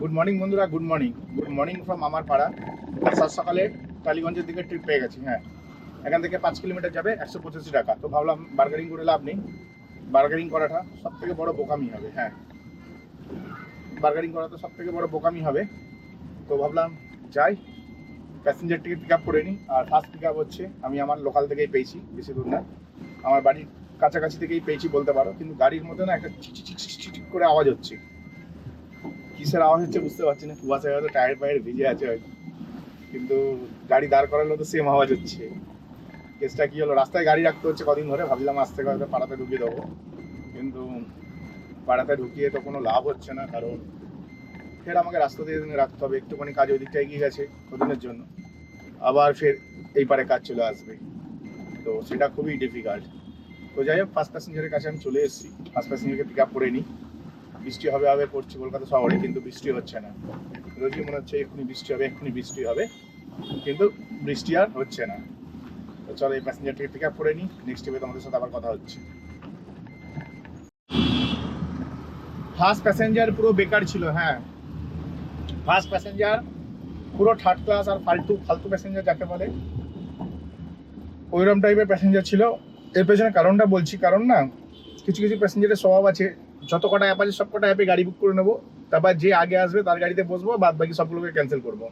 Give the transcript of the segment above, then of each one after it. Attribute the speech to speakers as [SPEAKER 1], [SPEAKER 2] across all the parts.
[SPEAKER 1] Good morning বন্ধুরা good morning good morning from আমার পাড়া সাত সকালে টালিগঞ্জের দিকে ট্রিপ পেয়ে গেছি হ্যাঁ। এখান থেকে পাঁচ কিলোমিটার যাবে একশো পঁচাশি টাকা। তো ভাবলাম বার্গারিং করে লাভ নেই। বার্গারিং করাটা সব থেকে বড় বোকামি হবে হ্যাঁ। বার্গারিং করা তো সব থেকে বড় বোকামি হবে। তো ভাবলাম যাই প্যাসেঞ্জার টিকিট পিক আপ করে নিই। আর ফার্স্ট পিক আপ হচ্ছে, আমি আমার লোকাল থেকেই পেয়েছি, বেশি দূর না। আমার বাড়ির কাছাকাছি থেকেই পেয়েছি বলতে পারো। কিন্তু গাড়ির মধ্যে না একটা চিক চিক করে আওয়াজ হচ্ছে। কিসের আওয়াজ হচ্ছে বুঝতে পারছি না। কুয়াশা হয়তো টায়ার ফায়ার ভিজে আছে হয়তো। কিন্তু গাড়ি দাঁড় করালেও তো সেম আওয়াজ হচ্ছে। কেসটা কী হলো? রাস্তায় গাড়ি রাখতে হচ্ছে কদিন ধরে। ভাবলাম আজ থেকে হয়তো পাড়াতে ঢুকিয়ে দেবো। কিন্তু পাড়াতে ঢুকিয়ে তো কোনো লাভ হচ্ছে না। কারণ ফের আমাকে রাস্তা দিয়ে রাখতে হবে। একটুখানি কাজ ওই দিকটা এগিয়ে গেছে কদিনের জন্য। আবার ফের এই পারে কাজ চলে আসবে। তো সেটা খুবই ডিফিকাল্ট তো যাই হোক ফার্স্ট প্যাসেঞ্জারের কাছে আমি চলে এসেছি। ফার্স্ট প্যাসেঞ্জারকে পিক আপ করে নিই। বৃষ্টি হবে হবে করছি কলকাতা শহরে কিন্তু বৃষ্টি হচ্ছে না। রোজই মনে হচ্ছে এক্ষুনি বৃষ্টি হবে, এক্ষুনি বৃষ্টি হবে, কিন্তু বৃষ্টি আর হচ্ছে না। তো চলো এই প্যাসেঞ্জারটিকে পিক আপ করে নিই নেক্সট ট্রিপে তোমাদের সাথে আবার কথা হচ্ছে। ফার্স্ট প্যাসেঞ্জার পুরো বেকার ছিল হ্যাঁ। ফার্স্ট প্যাসেঞ্জার পুরো থার্ড ক্লাস আর ফালতু ফালতু প্যাসেঞ্জার যাকে বলে। ওইরকম টাইপের প্যাসেঞ্জার ছিল। এর পেছনে কারণটা বলছি, কারণ না, কিছু কিছু প্যাসেঞ্জারের স্বভাব আছে। যত কটা অ্যাপ আছে, সব কটা অ্যাপে গাড়ি বুক করে নেব। তারপর যে আগে আসবে, তার গাড়িতে বসবো বাদ বাকি সবগুলোকে ক্যান্সেল করব।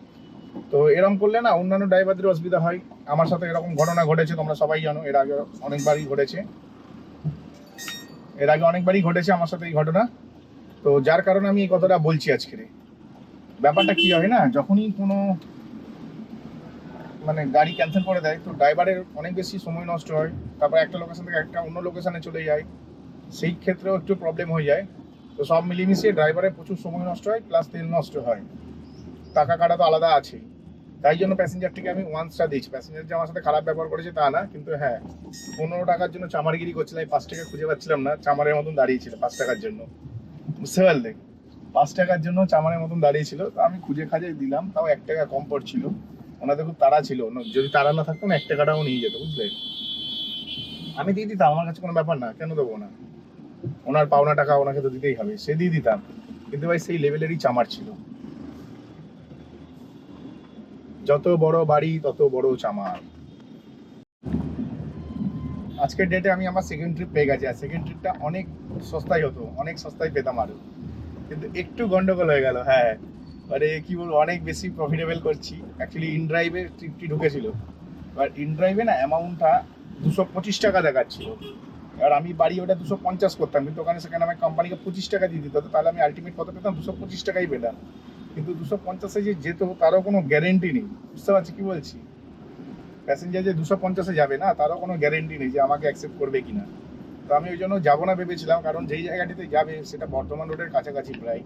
[SPEAKER 1] তো এরকম করলে না, অন্যান্য ড্রাইভারদের অসুবিধা হয়। আমার সাথে এরকম ঘটনা ঘটেছে, তোমরা সবাই জানো, এর আগে অনেকবারই ঘটেছে। এর আগে অনেকবারই ঘটেছে আমার সাথে এই ঘটনা। তো যার কারণে আমি এই কথাটা বলছি আজকে ব্যাপারটা কি হয় না, যখনই কোনো মানে গাড়ি ক্যান্সেল করে দেয়, তো ড্রাইভারের অনেক বেশি সময় নষ্ট হয়। তারপর একটা লোকেশন থেকে একটা অন্য লোকেশনে চলে যায়। সেই ক্ষেত্রেও একটু প্রবলেম হয়ে যায়। তো সব মিলিয়ে ড্রাইভারের প্রচুর সময় নষ্ট হয় প্লাস তেল নষ্ট হয়। টাকা কাটা তো আলাদা আছেই তাই জন্য প্যাসেঞ্জারটিকে আমি ওয়ান স্টার দিয়েছি। প্যাসেঞ্জার যে আমার সাথে খারাপ ব্যবহার করেছে তা না, কিন্তু হ্যাঁ পনেরো টাকার জন্য চামারগিরি করছিলাম এই পাঁচ টাকা খুঁজে পাচ্ছিলাম না, চামারের মতন দাঁড়িয়েছিল পাঁচ টাকার জন্য। বুঝতে পারলে? পাঁচ টাকার জন্য চামারের মতন দাঁড়িয়েছিল, তো আমি খুঁজে খাজে দিলাম, তাও এক টাকা কম পড়ছিল। ওনাদের খুব তাড়া ছিল যদি তাড়া না থাকতো না, এক টাকাটাও নিয়ে যেত, বুঝলে? আমি দিয়ে দিতাম, আমার কাছে কোনো ব্যাপার না, কেন দেবো না? ওনার পাওনা টাকা ওনাকে তো দিতেই হবে, সে দিয়ে দিতাম, কিন্তু ভাই সেই লেভেলেরই চামার ছিল। যত বড় বাড়ি, তত বড় চামার। আজকের ডেটে আমি আমার সেকেন্ড ট্রিপ পেয়ে গেছি, আর সেকেন্ড ট্রিপটা অনেক সস্তায় হতো, অনেক সস্তায় পেতাম আরও। কিন্তু একটু গন্ডগোল হয়ে গেল হ্যাঁ। মানে কি বলব, অনেক বেশি প্রফিটেবল করছি। অ্যাকচুয়ালি ইন ড্রাইভে ট্রিপটি ঢুকেছিল। এবার ইন ড্রাইভে না অ্যামাউন্টটা দুশো পঁচিশ টাকা দেখাচ্ছিল। আর আমি বাড়ি ওটা দুশো পঞ্চাশ করতাম, কিন্তু ওখানে সেখানে আমি কোম্পানিকে পঁচিশ টাকা দিয়ে দিত তাহলে আমি আলটিমেট কত পেতাম? দুশো পঁচিশ টাকাই পেতাম। কিন্তু দুশো পঞ্চাশে যে যেত তারও কোনো গ্যারেন্টি নেই। বুঝতে পারছি কি বলছি? প্যাসেঞ্জার যে দুশো পঞ্চাশে যাবে না, তারও কোনো গ্যারেন্টি নেই যে আমাকে অ্যাকসেপ্ট করবে কি না তো আমি ওই জন্য যাব না ভেবেছিলাম, কারণ যেই জায়গাটিতে যাবে, সেটা বর্ধমান রোডের কাছাকাছি প্রায়।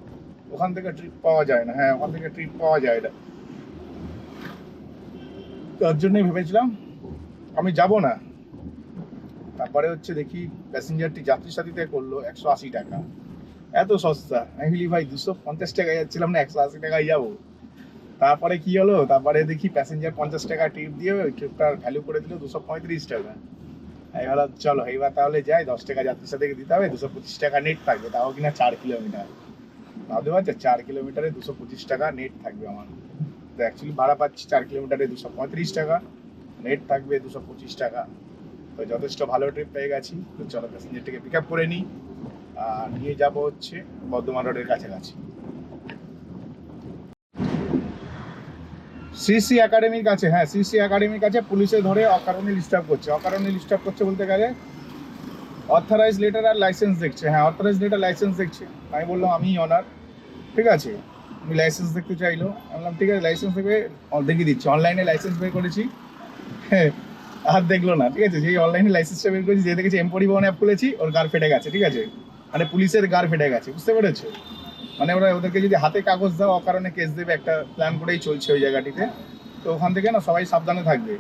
[SPEAKER 1] ওখান থেকে ট্রিপ পাওয়া যায় না। হ্যাঁ ওখান থেকে ট্রিপ পাওয়া যায় না। তার জন্যই ভেবেছিলাম, আমি যাব না। তারপরে হচ্ছে দেখি প্যাসেঞ্জারটি যাত্রী সাথীতে করল একশো আশি টাকা। এত সস্তা। আমি বলি, ভাই, দুশো পঞ্চাশ টাকায় যাচ্ছিলাম না, একশো আশি টাকায় যাব। তারপরে কি হলো? তারপরে দেখি প্যাসেঞ্জার পঞ্চাশ টাকা টিপ দিয়ে ওই ট্রিপটার ভ্যালু করে দিল দুশো পঁয়ত্রিশ টাকা। ভাবলাম, চলো, এইবার তাহলে যাই, দশ টাকা যাত্রী সাথে দিতে হবে, দুশো পঁচিশ টাকা নেট থাকবে। তাও কিনা চার কিলোমিটার ভাবতে পারছ? চার কিলোমিটারে দুশো পঁচিশ টাকা নেট থাকবে আমার। তো অ্যাকচুয়ালি ভাড়া পাচ্ছি চার কিলোমিটারে দুশো পঁয়ত্রিশ টাকা। নেট থাকবে দুশো পঁচিশ টাকা। তো যথেষ্ট ভালো ট্রিপ পেয়ে গেছি। তো চলো প্যাসেঞ্জারটিকে পিক আপ করে নিই। আর নিয়ে যাব হচ্ছে বর্ধমান রোডের কাছাকাছি। সিসি একাডেমির কাছে হ্যাঁ সিসি একাডেমির কাছে পুলিশে ধরে অকারণে ডিস্টার্ব করছে। অকারণে ডিস্টার্ব করছে বলতে গেলে অথরাইজ লেটার আর লাইসেন্স দেখছে। হ্যাঁ অথরাইজ লেটার লাইসেন্স দেখছে। আমি বললাম আমি অনার ঠিক আছে? আমি লাইসেন্স দেখতে চাইলো। আমি বললাম, ঠিক আছে লাইসেন্স দেখে দেখিয়ে দিচ্ছি। অনলাইনে লাইসেন্স বের করেছি। হ্যাঁ আর দেখল না, ঠিক আছে? যেই অনলাইনে লাইসেন্সটা বের করেছি যে দেখেছি এম পরিবহন অ্যাপ খুলেছি, ওর গার ফেটে গেছে, ঠিক আছে? মানে পুলিশের গার ফেটে গেছে, বুঝতে পেরেছ? মানে ওরা ওদেরকে যদি হাতে কাগজ দাও, অকারণে কেস দেবে, একটা প্ল্যান করেই চলছে ওই জায়গাটিতে। তো ওখান থেকে না সবাই সাবধানে থাকবে।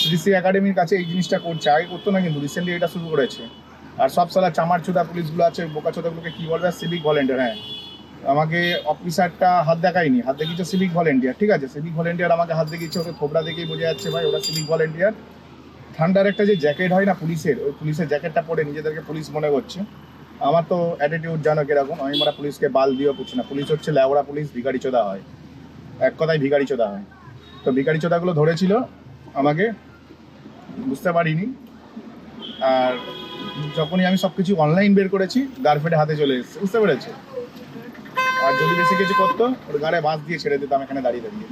[SPEAKER 1] সিসি একাডেমির কাছে এই জিনিসটা করছে, আগে করতো না, কিন্তু রিসেন্টলি এটা শুরু করেছে। আর সব সালা চামার চোদা পুলিশগুলো আছে বোকা চোদাগুলোকে কি বলবে সিভিক ভলেন্টিয়ার হ্যাঁ। আমাকে অফিসারটা হাত দেখায়নি। হাত দেখিয়েছে সিভিক ভলেন্টিয়ার ঠিক আছে? সিভিক ভলেন্টিয়ার আমাকে হাত দেখিয়েছে, ওকে থোবড়া দেখেই বোঝা যাচ্ছে ভাই, ওরা সিভিক ভলেন্টিয়ার ঠান্ডার একটা যে জ্যাকেট হয় না পুলিশের, ওই পুলিশের জ্যাকেটটা পরে নিজেদেরকে পুলিশ মনে করছে। আমার তো অ্যাটিটিউড জানো কীরকম, আমি মানে পুলিশকে বাল দিয়েও পুছি না। পুলিশ হচ্ছে ল্যাবড়া পুলিশ, ভিখারি চোদা হয়। এক কথায় ভিখারি চোদা হয়। তো ভিখারি চোদাগুলো ধরেছিল আমাকে, বুঝতে পারিনি। আর যখনই আমি সব কিছু অনলাইন বের করেছি গার্লফ্রেন্ড হাতে চলে এসেছে, বুঝতে পেরেছ? আর যদি বেশি কিছু করতো, ওর গাড়ে বাঁশ দিয়ে ছেড়ে দিতাম এখানে দাঁড়িয়ে দাঁড়িয়ে।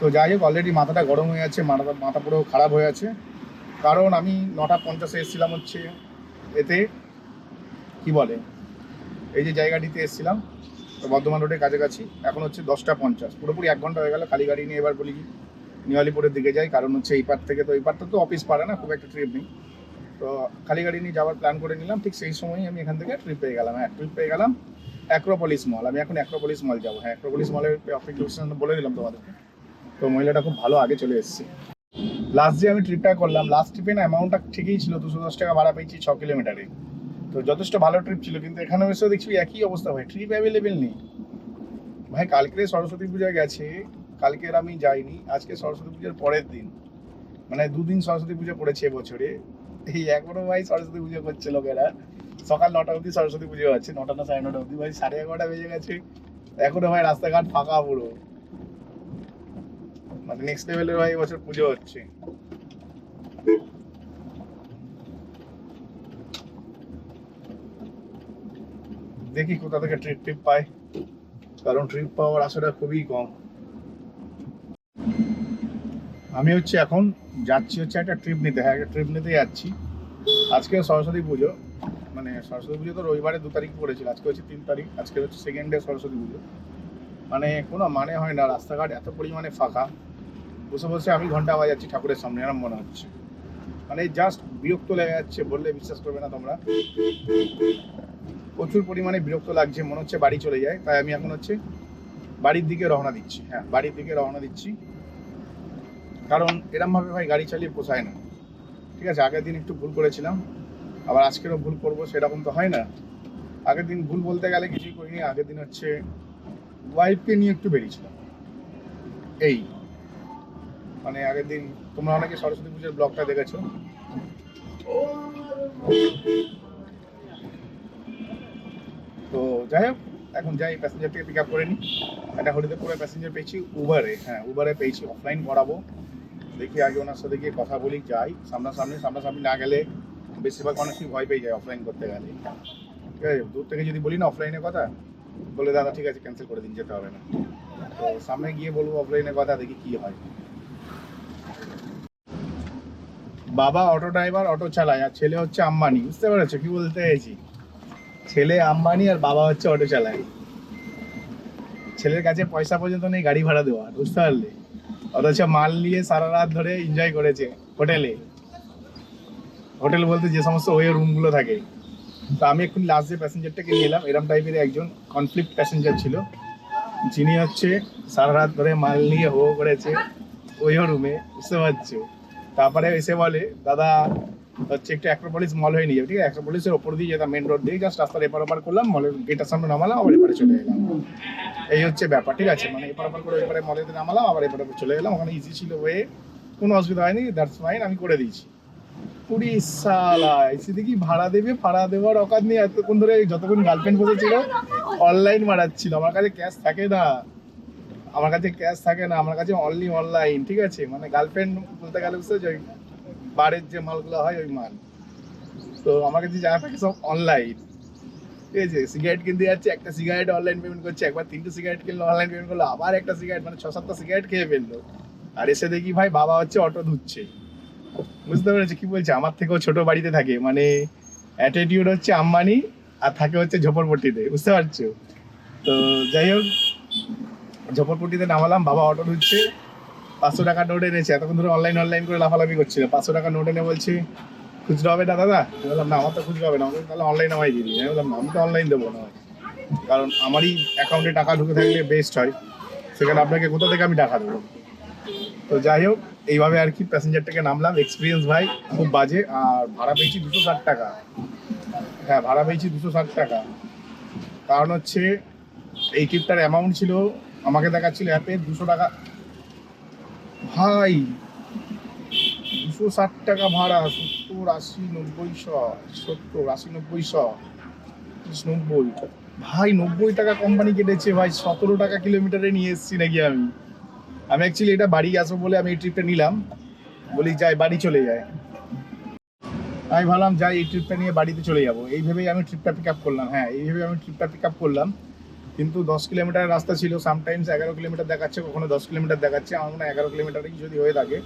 [SPEAKER 1] তো যাই হোক অলরেডি মাথাটা গরম হয়ে আছে, মাথা মাথা পুরো খারাপ হয়ে আছে। কারণ আমি নটা পঞ্চাশে এসেছিলাম হচ্ছে এতে, কি বলে, এই যে জায়গাটিতে এসেছিলাম, বর্ধমান রোডের কাছাকাছি, এখন হচ্ছে দশটা পঞ্চাশ। পুরোপুরি এক ঘণ্টা হয়ে গেল, খালি গাড়ি নিয়ে এবার বলি কি নিয়ালিপুরের দিকে যাই, কারণ হচ্ছে এই পার থেকে তো, এই পারটা তো অফিস পারে না, খুব একটা ট্রিপ নেই। তো খালি গাড়ি নিয়ে যাওয়ার প্ল্যান করে নিলাম, ঠিক সেই সময়ই আমি এখান থেকে ট্রিপ পেয়ে গেলাম। হ্যাঁ ট্রিপ পেয়ে গেলাম। অ্যাক্রোপলিস মল আমি এখন অ্যাক্রোপলিস মল যাব। হ্যাঁ অ্যাক্রোপলিস মলের অফিস লোকেশন বলে দিলাম তোমাদেরকে তো মহিলাটা খুব ভালো আগে চলে এসেছে। লাস্ট যে আমি ট্রিপটা করলাম লাস্ট ট্রিপে না অ্যামাউন্টটা ঠিকই ছিল, দুশো দশ টাকা ভাড়া পেয়েছি ছ কিলোমিটারে তো যথেষ্ট ভালো ট্রিপ ছিল, কিন্তু এখানে এসে দেখছি একই অবস্থা ভাই ট্রিপ অ্যাভেলেবেল নেই। ভাই, কালকে সরস্বতী পূজা গেছে কালকের আমি যাইনি, আজকে সরস্বতী পুজোর পরের দিন। মানে দুদিন সরস্বতী পুজো পড়েছে এবছরে এই এখনও ভাই সরস্বতী পুজো করছে লোকেরা। সকাল নটা অবধি সরস্বতী পুজো আছে, নটা না সাড়ে নটা অবধি। ভাই, সাড়ে এগারোটা বেজে গেছে। এখনও ভাই রাস্তাঘাট ফাঁকা পুরো। মানে নেক্সট লেভেলের ভাই এবছর পুজো হচ্ছে। দেখি কোথা থেকে ট্রিপ ট্রিপ পাই কারণ ট্রিপ পাওয়ার আশাটা খুবই কম। আমি হচ্ছে এখন যাচ্ছি হচ্ছে একটা ট্রিপ নিতে। হ্যাঁ একটা ট্রিপ নিতে যাচ্ছি। আজকে সরস্বতী পুজো। মানে সরস্বতী পুজো তো রবিবারে দু তারিখ পড়েছিল আজকে হচ্ছে তিন তারিখ, আজকে হচ্ছে সেকেন্ড ডে সরস্বতী পুজো। মানে কোনো মানে হয় না, রাস্তাঘাট এত পরিমাণে ফাঁকা। বসে বসে আমি ঘণ্টা বাজাচ্ছি ঠাকুরের সামনে, এরম মনে হচ্ছে। মানে জাস্ট বিরক্ত লেগে যাচ্ছে, বললে বিশ্বাস করবে না তোমরা। প্রচুর পরিমাণে বিরক্ত লাগছে, মনে হচ্ছে বাড়ি চলে যায়। তাই আমি এখন হচ্ছে বাড়ির দিকে রওনা দিচ্ছি হ্যাঁ বাড়ির দিকে রওনা দিচ্ছি। কারণ এরমভাবে ভাই গাড়ি চালিয়ে পোষায় না। ঠিক আছে, আগের দিন একটু ভুল করেছিলাম। আবার আজকেরও ভুল করব, সেরকম তো হয় না। আগের দিন ভুল বলতে গেলে কিছুই করিনি, আগের দিন হচ্ছে ওয়াইফকে নিয়ে একটু বেরিয়েছিলাম। এই মানে আগের দিন তোমরা অনেকে সরস্বতী পুজোর ব্লগটা দেখেছ? তো যাই হোক, এখন যাই প্যাসেঞ্জার থেকে পিক আপ করে নিই। একটা হরিদেপুরে প্যাসেঞ্জার পেয়েছি উবারে হ্যাঁ উবারে পেয়েছি অফলাইন করাবো। দেখি আগে ওনার সাথে গিয়ে কথা বলি, যাই, সামনাসামনি সামনাসামনি না গেলে বেশিরভাগ মানুষই ভয় পেয়ে যায় অফলাইন করতে গেলে। ঠিক আছে? দূর থেকে যদি বলি না অফলাইনের কথা, বলে দাদা ঠিক আছে ক্যান্সেল করে দিন, যেতে হবে না। তো সামনে গিয়ে বলব অফলাইনের কথা, দেখি কি হয়। বাবা অটো ড্রাইভার অটো চালায়, আর ছেলে হচ্ছে আম্বানি। বুঝতে পেরেছ? কি বলতে চাইছি? ছেলে আম্বানি আর বাবা হচ্ছে অটো চালায়। ছেলের কাছে পয়সা পর্যন্ত নেই, গাড়ি ভাড়া দেওয়ার, বুঝতে পারলে? অথচ মাল নিয়ে সারা রাত ধরে এনজয় করেছে হোটেলে। হোটেল বলতে যে সমস্ত ওয়ে রুমগুলো থাকে। তো আমি এখন লাস্ট যে প্যাসেঞ্জারটাকে নিয়ে এলাম, এরম টাইপের একজন কনফ্লিক্ট প্যাসেঞ্জার ছিল। যিনি হচ্ছে সারা রাত ধরে মাল নিয়ে হো করেছে ওই রুমে বুঝতে পারছ? তারপরে এসে বলে, দাদা, হচ্ছে একটু অ্যাক্রোপলিস মল হয়ে নিয়ে ঠিক আছে? অ্যাক্রোপলিসের ওপর দিয়ে যেতাম মেন রোড দিয়ে জাস্ট রাস্তার এপার ওপার করলাম মলের গেটের সামনে নামালাম, আবার এপারে চলে এলাম। এই হচ্ছে ব্যাপার, ঠিক আছে? মানে এপার ওপার করে এপারে মলেতে নামালাম, আবার এপারে ওপার চলে গেলাম ওখানে ইজি ছিল হয়ে কোনো অসুবিধা হয়নি দ্যাটস ফাইন আমি করে দিয়েছি। কুড়ি সালা এসে দেখি ভাড়া দেবে? ভাড়া দেওয়ার অকাত নিয়ে এতক্ষণ ধরে যতক্ষণ গার্লফ্রেন্ড বসেছিল অনলাইন মারাচ্ছিল। আমার কাছে ক্যাশ থাকে না। আমার কাছে ক্যাশ থাকে না। আমার কাছে অনলি অনলাইন ঠিক আছে? মানে গার্লফ্রেন্ড বলতে গেলে বুঝতে ওই বারের যে মালগুলো হয়, ওই মাল। তো আমার কাছে যা থাকে সব অনলাইন ঠিক আছে? সিগারেট কিনতে যাচ্ছে, একটা সিগারেট অনলাইন পেমেন্ট করছে, একবার তিনটে সিগারেট কিনলো অনলাইন পেমেন্ট করল, আবার একটা সিগারেট মানে ছ সাতটা সিগারেট খেয়ে ফেলল। আর এসে দেখি ভাই, বাবা হচ্ছে অটো ধুচ্ছে। বুঝতে পেরেছি। কি বলছে? আমার থেকেও ছোট বাড়িতে থাকে। মানে অ্যাটিটিউড হচ্ছে আম্বানি আর থাকে হচ্ছে ঝোপড়পট্টিতে। বুঝতে পারছ? তো যাই হোক, ঝোপড়পট্টিতে নামালাম। বাবা অটো ধুচ্ছে পাঁচশো টাকা নোট এনেছে। এতক্ষণ ধরে অনলাইন অনলাইন করে লাফালাফি করছিল। পাঁচশো টাকা নোট এনে বলছি, খুচরো হবে না দাদা? আমি বললাম, না, আমার তো খুচরো হবে না। আমাকে তাহলে অনলাইন আমায় দিয়ে দিই আমি বললাম, আমি তো অনলাইন দেবো না। কারণ আমারই অ্যাকাউন্টে টাকা ঢুকে থাকলে বেস্ট হয়। সেখানে আপনাকে কোথা থেকে আমি টাকা দেবো? তো যাই হোক এইভাবে আর কি প্যাসেঞ্জারটাকে নামলাম। এক্সপিরিয়েন্স ভাই, খুব বাজে। আর ভাড়া পেয়েছি দুশো ষাট টাকা। হ্যাঁ ভাড়া পেয়েছি দুশো ষাট টাকা। কারণ হচ্ছে, এই ট্রিপটার অ্যামাউন্ট ছিল, আমাকে দেখাচ্ছিল অ্যাপে দুশো টাকা। ভাই, দুশো ষাট টাকা ভাড়া, সত্তর, আশি, নব্বই, শ, সত্তর, আশি, নব্বই, শ নব্বই। ভাই, নব্বই টাকা কোম্পানি কেটেছে, ভাই, সতেরো টাকা কিলোমিটারে নিয়ে এসেছি নাকি আমি। আমি অ্যাকচুয়ালি এটা বাড়ি আসব বলে আমি এই ট্রিপটা নিলাম। বলি, যাই, বাড়ি চলে যায়। আমি ভাবলাম, যাই, এই ট্রিপটা নিয়ে বাড়িতে চলে যাব। এই ভেবেই আমি ট্রিপটা পিক আপ করলাম। হ্যাঁ এই ভেবে আমি ট্রিপটা পিক আপ করলাম। কিন্তু দশ কিলোমিটার রাস্তা ছিল। সামটাইমস এগারো কিলোমিটার দেখাচ্ছে, কখনো দশ কিলোমিটার দেখাচ্ছে। আমার মনে হয় এগারো কিলোমিটারই যদি হয়ে থাকে,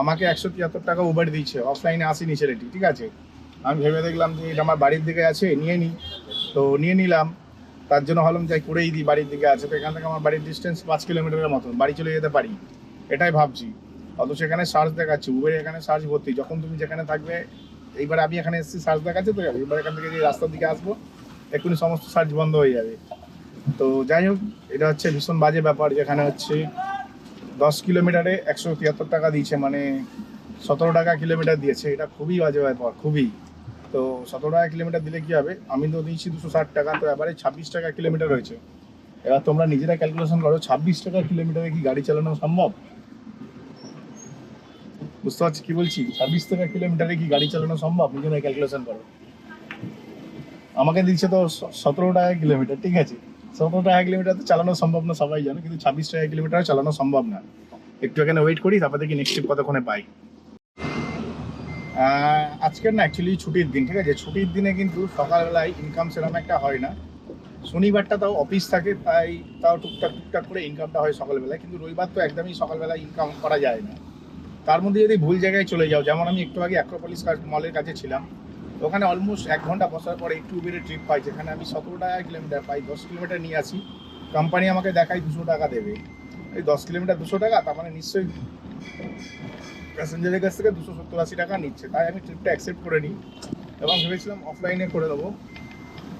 [SPEAKER 1] আমাকে একশো তিয়াত্তর টাকা উবার দিচ্ছে অফলাইনে আসেনি ছেলেটি, ঠিক আছে? আমি ভেবে দেখলাম যে, এটা আমার বাড়ির দিকে আছে, নিয়ে নিই তো নিয়ে নিলাম। তার জন্য ভাবলাম যাই করেই দিই বাড়ির দিকে আছে। তো এখান থেকে আমার বাড়ির ডিস্টেন্স পাঁচ কিলোমিটারের মতন, বাড়ি চলে যেতে পারি। এটাই ভাবছি। অত সেখানে সার্চ দেখাচ্ছে উবের এখানে সার্চ ভর্তি। যখন তুমি যেখানে থাকবে, এইবার আমি এখানে এসেছি সার্চ দেখাচ্ছে, তো এবার এখান থেকে যে রাস্তার দিকে আসব, এক্ষুনি সমস্ত সার্চ বন্ধ হয়ে যাবে। তো যাই হোক, এটা হচ্ছে ভীষণ বাজে ব্যাপার। যেখানে হচ্ছে দশ কিলোমিটারে একশো তিয়াত্তর টাকা দিয়েছে মানে সতেরো টাকা কিলোমিটার দিয়েছে। এটা খুবই বাজে ব্যাপার, খুবই। তো সতেরো টাকা কিলোমিটার দিলে কি হবে? আমি তো দিয়েছি দুশো ষাট টাকা, তো এবারে ছাব্বিশ টাকা কিলোমিটার রয়েছে এবার তোমরা নিজেরা ক্যালকুলেশন করো, ছাব্বিশ টাকা কিলোমিটারে কি গাড়ি চালানো সম্ভব? বুঝতে পারছি কি বলছি? ছাব্বিশ টাকা কিলোমিটারে কি গাড়ি চালানো সম্ভব? নিজেরা ক্যালকুলেশন করো। আমাকে দিচ্ছে তো সতেরো টাকা কিলোমিটার ঠিক আছে? সতেরো টাকা কিলোমিটার তো চালানো সম্ভব না, সবাই জানো, কিন্তু ছাব্বিশ টাকা কিলোমিটার চালানো সম্ভব না। একটু এখানে ওয়েট করি, তারপর দেখি নেক্সট ট্রিপ কতক্ষণে পাই। আজকের না অ্যাকচুয়ালি ছুটির দিন, ঠিক আছে? ছুটির দিনে কিন্তু সকালবেলায় ইনকাম সেরকম একটা হয় না। শনিবারটা তাও অফিস থাকে, তাই তাও টুকটাক টুকটাক করে ইনকামটা হয় সকালবেলায়। কিন্তু রবিবার তো একদমই সকালবেলায় ইনকাম করা যায় না। তার মধ্যে যদি ভুল জায়গায় চলে যাও, যেমন আমি একটু আগে অ্যাক্রোপলিস মলের কাছে ছিলাম ওখানে অলমোস্ট এক ঘণ্টা বসার পরে একটু উবেরে ট্রিপ পাই, যেখানে আমি সতেরো টাকা কিলোমিটার পাই, দশ কিলোমিটার নিয়ে আসি। কোম্পানি আমাকে দেখায় দুশো টাকা দেবে। এই দশ কিলোমিটার দুশো টাকা, তার মানে নিশ্চয়ই প্যাসেঞ্জারের কাছ থেকে দুশো সত্তর আশি টাকা নিচ্ছে। তাই আমি ট্রিপটা অ্যাকসেপ্ট করে নিই এবং ভেবেছিলাম অফলাইনে করে দেবো।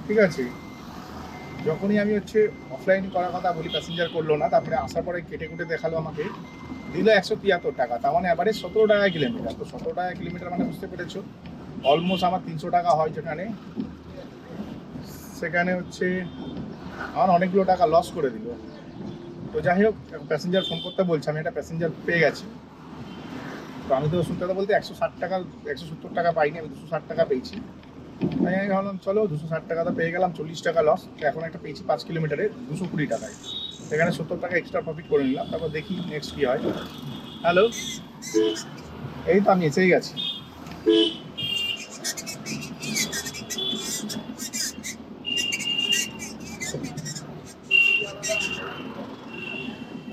[SPEAKER 1] ঠিক আছে? যখনই আমি হচ্ছে অফলাইন করার কথা বলি প্যাসেঞ্জার করল না, তারপরে আসার পরে কেটে কুটে দেখাল আমাকে। দিল একশো তিয়াত্তর টাকা, তার মানে এবারে সতেরো টাকা কিলোমিটার তো সতেরো টাকা কিলোমিটার মানে বুঝতে পেরেছ? অলমোস্ট আমার তিনশো টাকা হয় যেখানে। সেখানে হচ্ছে আমার অনেকগুলো টাকা লস করে দিল। তো যাই হোক প্যাসেঞ্জার ফোন করতে বলছে, আমি একটা প্যাসেঞ্জার পেয়ে গেছি। তো আমি তো শুনতে কথা বলতে একশো ষাট টাকা, একশো সত্তর টাকা পাইনি, আমি দুশো ষাট টাকা পেয়েছি। তাই আমি ভাবলাম, চলো, দুশো ষাট টাকা তো পেয়ে গেলাম, চল্লিশ টাকা লস এখন একটা পেয়েছি পাঁচ কিলোমিটারে, দুশো কুড়ি টাকায়। সেখানে সত্তর টাকা এক্সট্রা প্রফিট করে নিলাম, তারপর দেখি নেক্সট কী হয়। হ্যালো এই তো আমি এসেই গেছি।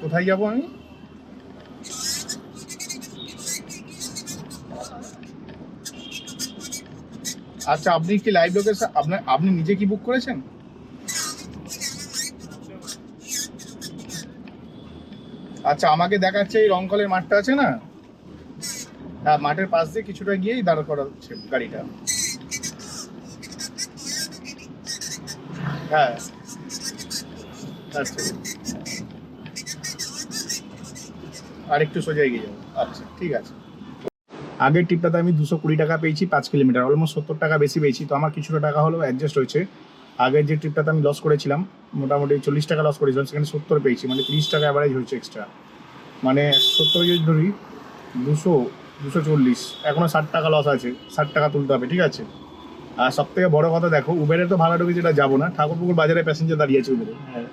[SPEAKER 1] কোথায় যাব আমি? আচ্ছা আপনি কি লাইভ লোকেশন আপনার, আপনি নিজে কি বুক করেছেন? আচ্ছা আমাকে দেখাচ্ছে এই রংকলের মাঠটা আছে না? হ্যাঁ মাঠের পাশ দিয়ে কিছুটা গিয়েই দাঁড় করা হচ্ছে গাড়িটা। হ্যাঁ। আচ্ছা। আর একটু সোজা এগিয়ে যাব। আচ্ছা ঠিক আছে। আগের ট্রিপটাতে আমি দুশো কুড়ি টাকা পেয়েছি পাঁচ কিলোমিটার অলমোস্ট সত্তর টাকা বেশি পেয়েছি। তো আমার কিছুটা টাকা হলেও অ্যাডজাস্ট হয়েছে। আগের যে ট্রিপটাতে আমি লস করেছিলাম মোটামুটি চল্লিশ টাকা লস করেছিলাম সেখানে সত্তর পেয়েছি মানে তিরিশ টাকা অ্যাভারেজ হয়েছে এক্সট্রা মানে সত্তর যদি ধরি দুশো দুশো চল্লিশ এখনও ষাট টাকা লস আছে ষাট টাকা তুলতে হবে ঠিক আছে? আর সব থেকে বড় কথা দেখো উবেরে তো ভাড়া ঢুকে যেটা যাব না। ঠাকুরপুকুর বাজারে প্যাসেঞ্জার দাঁড়িয়ে আছে উবেরে হ্যাঁ।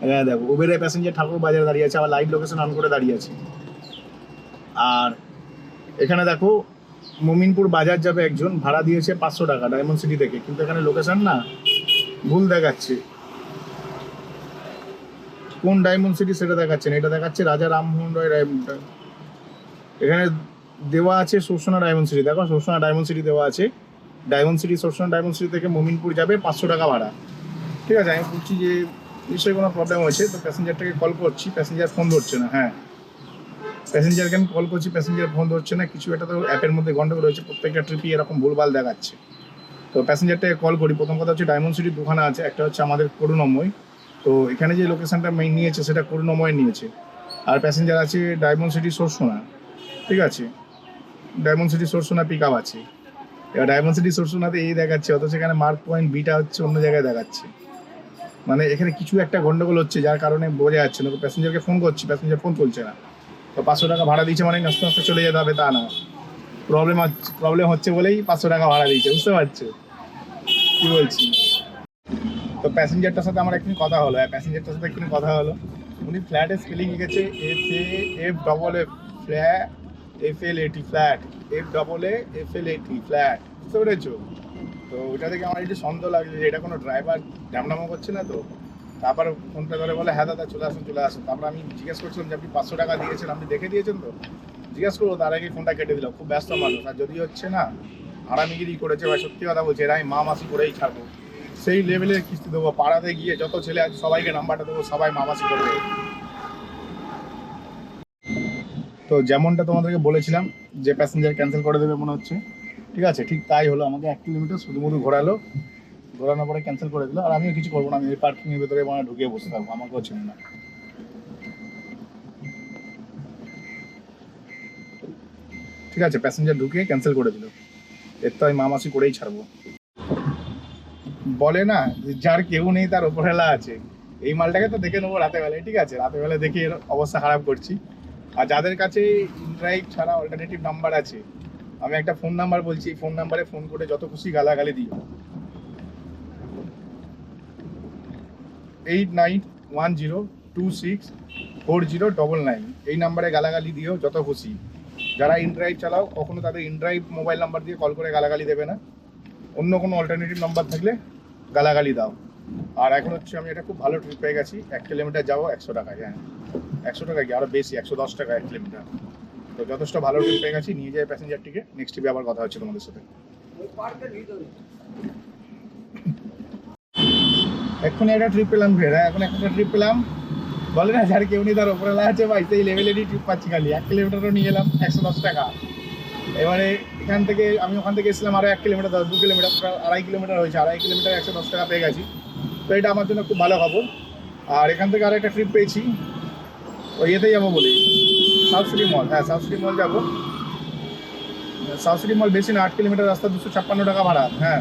[SPEAKER 1] হ্যাঁ দেখো উবেরে প্যাসেঞ্জার ঠাকুর বাজারে দাঁড়িয়ে আছে আবার লাইভ লোকেশন অন করে দাঁড়িয়ে আছে। আর এখানে দেখো, মুমিনপুর বাজার যাবে একজন, ভাড়া দিয়েছে পাঁচশো টাকা ডায়মন্ড সিটি থেকে। কিন্তু এখানে লোকেশন না, ভুল দেখাচ্ছে। কোন ডায়মন্ড সিটি সেটা দেখাচ্ছে না, এটা দেখাচ্ছে রাজা রামমোহন রয় ডায়মন্ড এখানে দেওয়া আছে সোসনা ডায়মন্ড সিটি দেখো সোসনা ডায়মন্ড সিটি দেওয়া আছে। Diamond city Sarsuna diamond city থেকে মুমিনপুর যাবে পাঁচশো টাকা ভাড়া। ঠিক আছে, আমি বলছি যে, নিশ্চয়ই কোনো প্রবলেম হয়েছে, তো প্যাসেঞ্জারটাকে কল করছি প্যাসেঞ্জার ফোন ধরছে না হ্যাঁ। প্যাসেঞ্জারকে আমি কল করছি প্যাসেঞ্জার ফোন ধরছে না, কিছু একটা তো অ্যাপের মধ্যে গন্ডগোল রয়েছে প্রত্যেকটা ট্রিপই এরকম ভুলভাল দেখাচ্ছে। তো প্যাসেঞ্জারটাকে কল করি, প্রথম কথা হচ্ছে ডায়মন্ড সিটির দুখানা আছে, একটা হচ্ছে আমাদের করুণময়। তো এখানে যে লোকেশনটা মেইন নিয়েছে, সেটা করুণময় নিয়েছে। আর প্যাসেঞ্জার আছে ডায়মন্ড সিটি সোরসোনা, ঠিক আছে? Diamond city Sarsuna pick up আছে। এবার ডায়মন্ড সিটি সোরসোনাতে এই দেখাচ্ছে, অথচ এখানে মার্ক পয়েন্ট বিটা হচ্ছে অন্য জায়গায় দেখাচ্ছে। মানে এখানে কিছু একটা গন্ডগোল হচ্ছে, যার কারণে বোঝা যাচ্ছে না। প্যাসেঞ্জারকে ফোন করছি প্যাসেঞ্জার ফোন তুলছে না। তো পাঁচশো টাকা ভাড়া দিয়েছে মানে নাস্তে নাস্তে চলে যেতে হবে, তা না। প্রবলেম প্রবলেম হচ্ছে বলেই পাঁচশো টাকা ভাড়া দিয়েছে, বুঝতে পারছ? কি বলছি? তো প্যাসেঞ্জারটার সাথে আমার একদিন কথা হলো প্যাসেঞ্জারটার সাথে একদিন কথা হলো। উনি ফ্ল্যাটের স্পেলিং লিখেছে F A F double F flat F L A T flat F double A F L A T flat বুঝতে পেরেছ? তো ওটা থেকে আমার একটু সন্দেহ লাগছে যে এটা কোনো ড্রাইভার ড্যামনামো করছে না তো? তারপর ফোনটা ধরে বলে হ্যাঁ দাদা, চলে আসুন চলে আসুন। তারপর আমি জিজ্ঞেস করছিলাম যে, আপনি পাঁচশো টাকা দিয়েছেন, আপনি দেখে দিয়েছেন তো? জিজ্ঞেস করব, তার আগে ফোনটা কেটে দিলাম খুব ব্যস্ত মানুষ। আর যদি হচ্ছে না আরামিগিরি করেছে ভাই, সত্যি কথা বলছে, এরা আমি মা মাসি করেই ছাড়বো। সেই লেভেলের কিস্তি দেবো, পাড়াতে গিয়ে যত ছেলে আছে, সবাইকে নাম্বারটা দেবো, সবাই মা মাসি করবে। তো যেমনটা তোমাদেরকে বলেছিলাম, যে প্যাসেঞ্জার ক্যান্সেল করে দেবে মনে হচ্ছে, ঠিক আছে? ঠিক তাই হলো, আমাকে এক কিলোমিটার শুধুমধু ঘোরালো। ঘোরানোর পরে ক্যান্সেল করে দিল। আর আমিও কিছু করব না, আমি এই পার্কিংয়ের ভেতরে মানে ঢুকে বসে থাকব আমাকেও চেনে না। ঠিক আছে প্যাসেঞ্জার ঢুকে ক্যান্সেল করে দিল। এর তো আমি মামাসি করেই ছাড়বো। বলে না যার কেউ নেই তার ওপরহেলা আছে। এই মালটাকে তো দেখে নেব রাতে বেলায়। ঠিক আছে রাতে বেলায় দেখে এর অবস্থা খারাপ করছি। আর যাদের কাছে ইনড্রাইভ ছাড়া অল্টারনেটিভ নাম্বার আছে, আমি একটা ফোন নাম্বার বলছি ফোন নাম্বারে ফোন করে যত খুশি গালাগালি দিও। Eight nine one zero two six four zero double nine এই নাম্বারে গালাগালি দিও যত খুশি। যারা ইনড্রাইভ চালাও, কখনো তাদের ইনড্রাইভ মোবাইল নাম্বার দিয়ে কল করে গালাগালি দেবে না। অন্য কোনো অল্টারনেটিভ নাম্বার থাকলে গালাগালি দাও। আর এখন হচ্ছে আমি একটা খুব ভালো ট্রিপ পেয়ে গেছি। এক কিলোমিটার যাব একশো টাকায় হ্যাঁ। একশো টাকা কি? আরও বেশি, একশো দশ টাকা এক কিলোমিটার তো যথেষ্ট ভালো ট্রিপ পেয়ে গেছি। নিয়ে যাই প্যাসেঞ্জারটিকে নেক্সট ট্রিপে আবার কথা হচ্ছে তোমাদের সাথে। এক্ষুনি একটা ট্রিপ পেলাম ফের এখন একটা ট্রিপ পেলাম বলে না যার কেউ নেই, তার ওপরে আছে ভাই, সেই লেভেলেরই ট্রিপ পাচ্ছি খালি। এক কিলোমিটারও নিয়ে এলাম, একশো দশ টাকা। এবারে এখান থেকে আমি ওখান থেকে এসেছিলাম আরও এক কিলোমিটার দশ, দু কিলোমিটার আড়াই কিলোমিটার হয়েছে, আড়াই কিলোমিটার একশো দশ টাকা পেয়ে গেছি। তো এটা আমার জন্য খুব ভালো খবর। আর এখান থেকে আরও একটা ট্রিপ পেয়েছি। ওই ইয়েতে যাব বলি। সাউথ সিটি মল হ্যাঁ সাউথ সিটি মল যাব। সাউথ সিটি মল বেশি না, আট কিলোমিটার রাস্তা, দুশো ছাপ্পান্ন টাকা ভাড়া। হ্যাঁ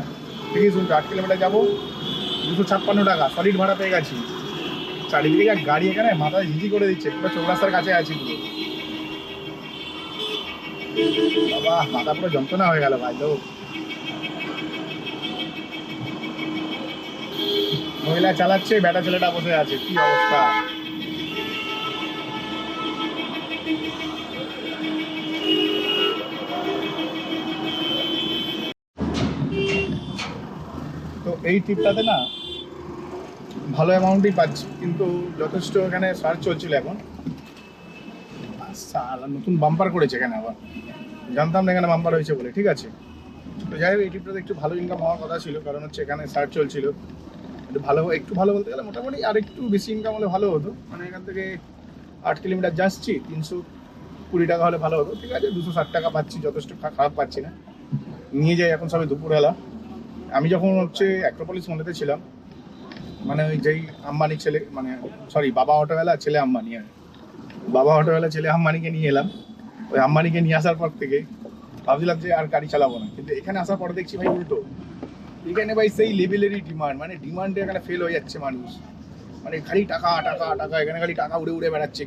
[SPEAKER 1] ঠিকই শুনছো আট কিলোমিটার যাব। দুশো ছাপ্পান্ন টাকা সলিড ভাড়া পেয়ে গেছি। চারিদিকে গাড়ি এখানে মাথায় ঝিঝি করে দিচ্ছে, পুরো চৌরাস্তার কাছে আছি বাবা, মাথা পুরো যন্ত্রণা হয়ে গেল ভাই তো মহিলা চালাচ্ছে, বেটা ছেলেটা বসে আছে, কি অবস্থা? এই ট্রিপটাতে না ভালো অ্যামাউন্টই পাচ্ছি, কিন্তু যথেষ্ট এখানে সার্চ চলছিল এখন। নতুন বাম্পার করেছে এখানে আবার। জানতাম না এখানে বাম্পার হয়েছে বলে, ঠিক আছে। তো যাই হোক, এই ট্রিপটাতে একটু ভালো ইনকাম হওয়ার কথা ছিল, কারণ হচ্ছে এখানে সার্চ চলছিল। একটু ভালো একটু ভালো বলতে গেলে মোটামুটি আর একটু বেশি ইনকাম হলে ভালো হতো। মানে এখান থেকে আট কিলোমিটার যাচ্ছি, তিনশো কুড়ি টাকা হলে ভালো হতো। ঠিক আছে, দুশো ষাট টাকা পাচ্ছি, যথেষ্ট খারাপ পাচ্ছি না। নিয়ে যাই এখন সবাই দুপুরবেলা। আমি যখন হচ্ছে অ্যাক্রোপলিস মনেতে ছিলাম মানে ওই যেই আম্বানি ছেলে মানে সরি বাবা অটোওয়ালা, ছেলে আম্বানি আর বাবা অটোওয়ালা, ছেলে আম্বানিকে নিয়ে এলাম। ওই আম্বানিকে নিয়ে আসার পর থেকে ভাবছিলাম যে আর গাড়ি চালাবো না। কিন্তু এখানে আসার পর দেখছি ভাই উল্টো। এখানে ভাই সেই লেভেলেরই ডিমান্ড মানে ডিমান্ডে এখানে ফেল হয়ে যাচ্ছে মানুষ। মানে খালি টাকা টাকা টাকা, এখানে খালি টাকা উড়ে উড়ে বেড়াচ্ছে।